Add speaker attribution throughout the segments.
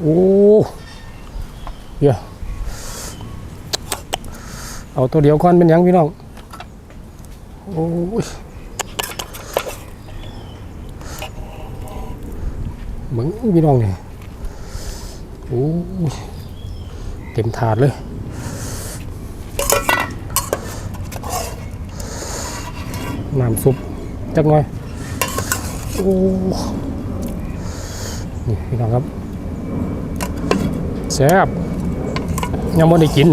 Speaker 1: โอ้เดี๋ยวเอาตัวเดียวก่อนเป็นยังพี่น้อง โอ้ยเหมือนพี่น้องเนี่ยโอ้ยเต็มถาดเลยน้ำซุปจักหน่อย โอ้ นี่พี่น้องครับ แซ่บยังไม่ได้กิน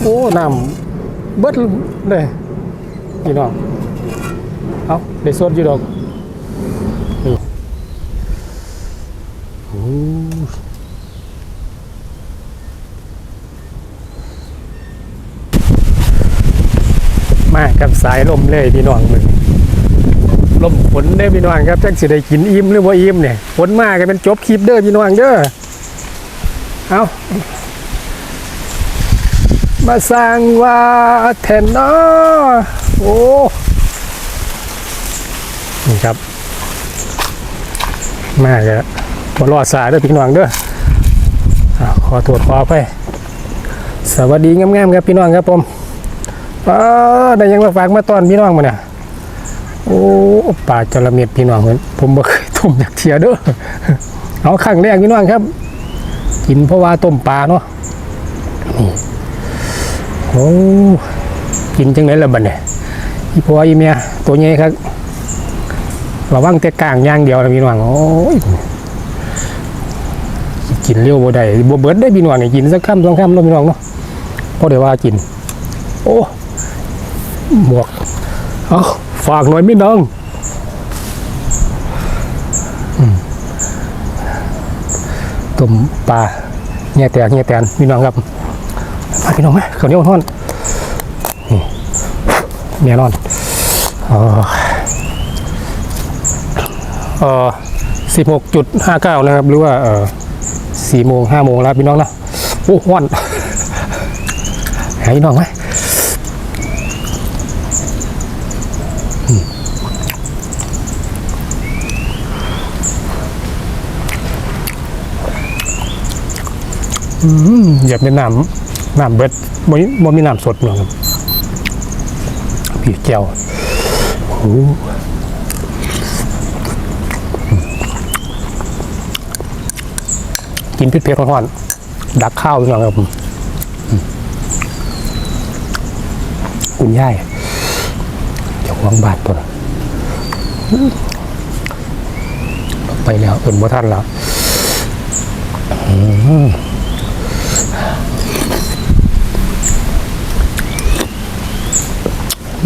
Speaker 1: โอ้น้ำเบิดเลยพี่น้องเอาได้สดอยู่ดอกนี่โอ้มากับสายลมเลยพี่น้องมึง ลมฝนเด้พี่น้องครับจักสิได้กินอิ่มหรือว่าอิ่มเนี่ยฝนมากันเป็นจบคลิปเด้อพี่น้องเด้อเอามาสร้างว่าแทนเนาะโอ้นี่ครับมาแกบรอดสายเด้อพี่น้องเด้ออ้าวขอตรวจขอไปสวัสดีงามๆครับพี่น้องครับผมป้าได้ยังมาฝากมาตอนพี่น้องมาเนี่ย โอ้ปลาจระเม็ดพี่น้องเหมือนผมบ่เคยต้มอยากเทียเด้อเอาครั้งแรกพี่น้องครับ กินเพราะว่าต้มปลาเนาะนี่โอ้กินจังไหนละบัดเนี่ยอีพ่ออีเมียตัวใหญ่ครับระวังแต่กลางย่างเดียวนะพี่น้องโอ้ยกินเร็วบ่ได้บ่เบิดได้พี่น้องนี่ยกินสักคำสองคำแล้วพี่น้องเนาะพอได้ว่ากิน โอ้หมวก เอา ฝากหน่อยพี่น้องอืมต้มปลาเงี้ยแตกเงี้ยแตนพี่น้องครับมาพี่น้องไหมข้าวเหนียวทอดนี่เมียนอนเออเออสิบหกจุดห้าเก้านะครับ หรือว่าเออสี่โมงห้าโมงแล้วพี่น้องนะโอ้ห้อนหายน้องไหม อย่าเป็นน้ำน้ำเบิดบ่มีบ่มีน้ำสดเนาะครับพี่แก้วโอ้กินพริกเผ็ดร้อนๆดักข้าวพี่น้องครับคุณย่ายเจ้าของบาทตัวไปแล้วเอินบ่ทันแล้วอืม ต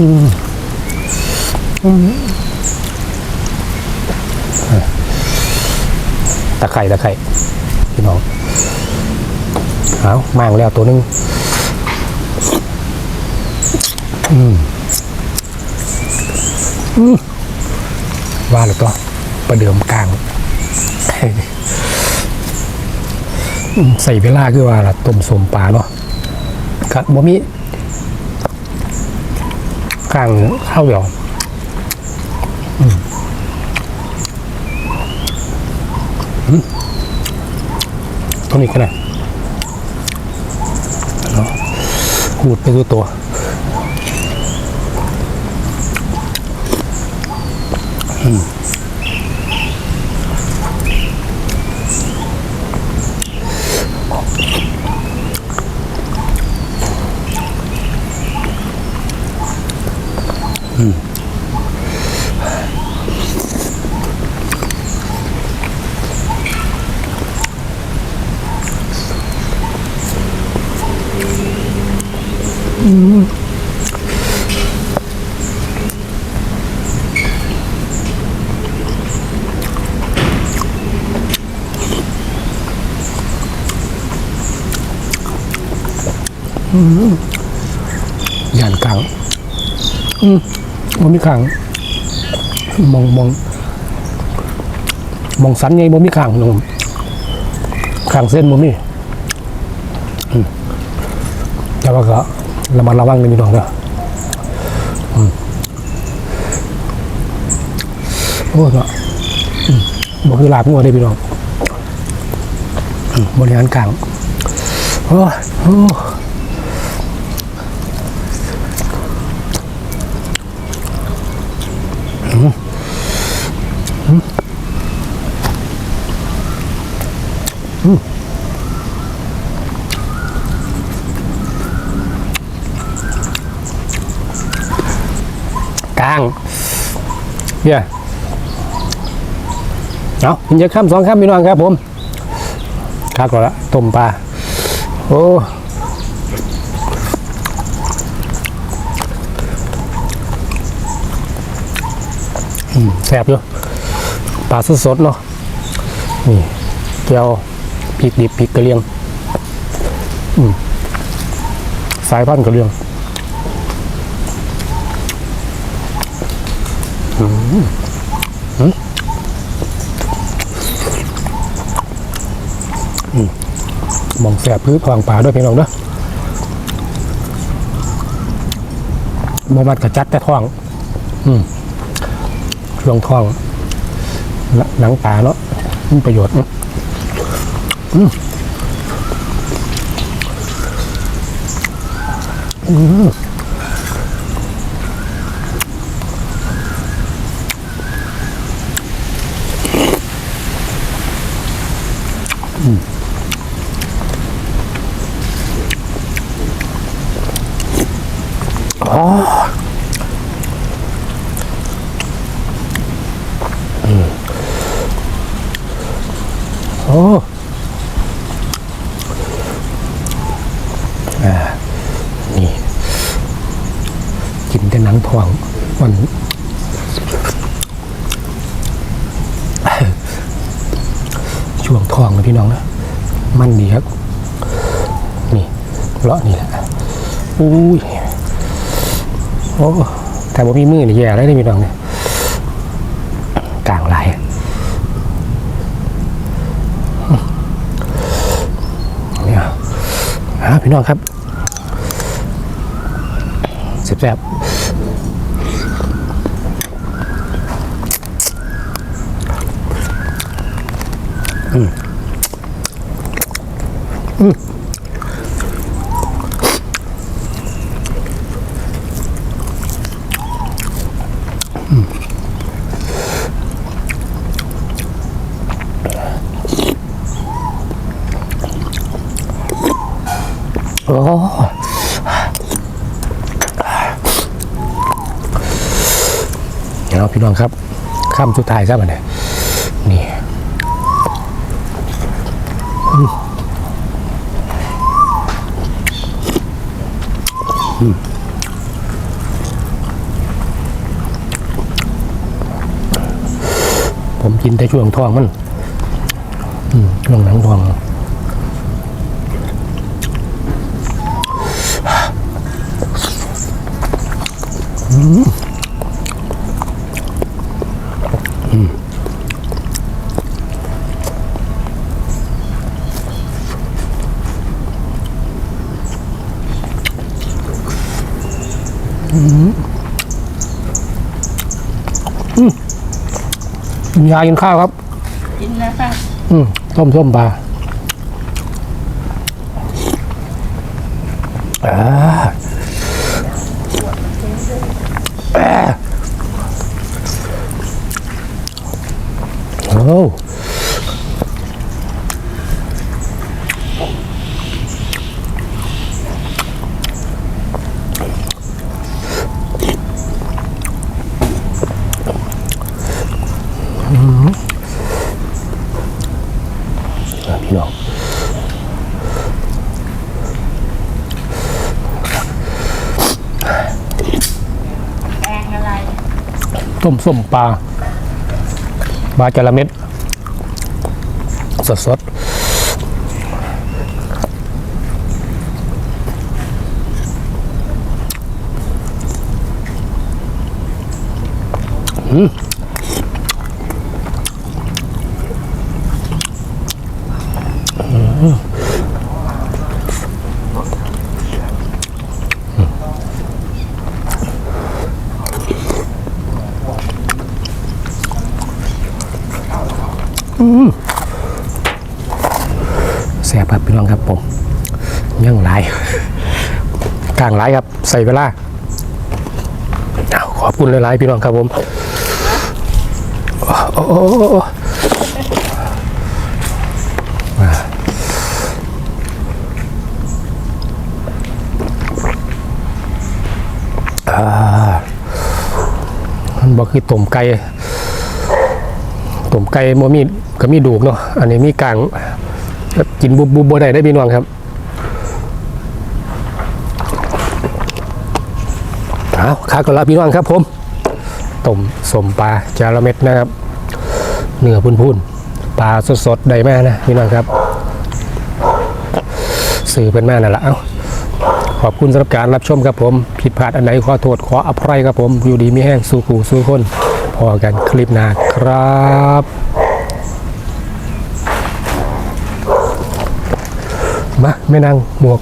Speaker 1: ะไคร่ตะไคร่พี่น้องเอามางแล้วตัวหนึงอืมอืมว่าแล้วก็ประเดิมกลางใส่เวลาคือว่าละต้มสมปลาเนาะครับบ่มี กลางข้าวเหนียวตัวนี้ก็ได้หูดไปตัวตัวอืม ยานกลางอืมมันมีขางมองมองมองสันไงบ่มีขางหนุ่มขางเส้นบ่มีแต่ว่าก็ ระมัดระวังในมีน้องเด้ออืมโอ้ยเนาะอืมบ่คือลาบงัวได้พี่น้องบริหารกลางโอ้โอ้มอืมอืมก ลางเนี่ยเอากินจะข้ามสองข้ามพี่น้องครับผมคักก่อนละต้มปลาโอ้แซ่บอยู่ปลาสดๆเนาะนี่เจียวพริกดิบพริกกระเลียงสายพันธุ์กระเลียง มองแสบพื้นพลังป่าด้วยพี่น้องเด้อบ่มัดกระจัดแต่ท้อง อืมช่วงท้อง หนังป่าเนาะมีประโยชน์เนาะอืมอืมอ๋ออืมโอ้อ่า นี่ กินแต่หนังทองมันช่วงทองนะพี่น้องนะ มันดีครับ นี่เลาะนี่แหละอุ้ยโอ้แต่ว่ามีมือนี่แย่เลยนี่พี่น้องเนี่ยกลางไหลายเนี่ย ฮะพี่น้องครับแซ่บอืมอืม เดี๋ยวพี่น้องครับข้ามสุดท้ายครับอันเนี้ยนี่อืมผมกินแต่ช่วงท้องมันช่วงหนังท้อง กินยากินข้าวครับ
Speaker 2: กินนะคะ
Speaker 1: อืมต้มส้มปลาอ่า โอ้อะพี่น้อง
Speaker 2: แกงอะไร
Speaker 1: ต้มส้มปลา ปลาจระเม็ดสดสดอืม แซ่บครับพี่น้องครับผมย่างหลายกลางหลายครับ ใส่เวลาขอบคุณหลายๆพี่น้องครับผมโอ้โอโอ้โอ้มาอ่ามันบอกคือต้มไก่ มไก่โมมีก็มีดูกเนาะอันนี้มีกลางกินบุบบุบบัได้ได้พี่น้องครับเอาขาก็ลาพี่น้องครับผมต้มสมปลาจาระเม็ดนะครับเนื้อพุ่นๆปลาสดๆได้แม่นะพี่น้องครับสื่อเป็นแม่นั่นแหละเอ้าขอบคุณสำหรับการรับชมครับผม ผิดพลาดอันไหนขอโทษขออภัยครับผม อยู่ดีไม่แห้งสู้ขู่สู้คน พอกันคลิปหน้าครับมาไม่นั่งหมวก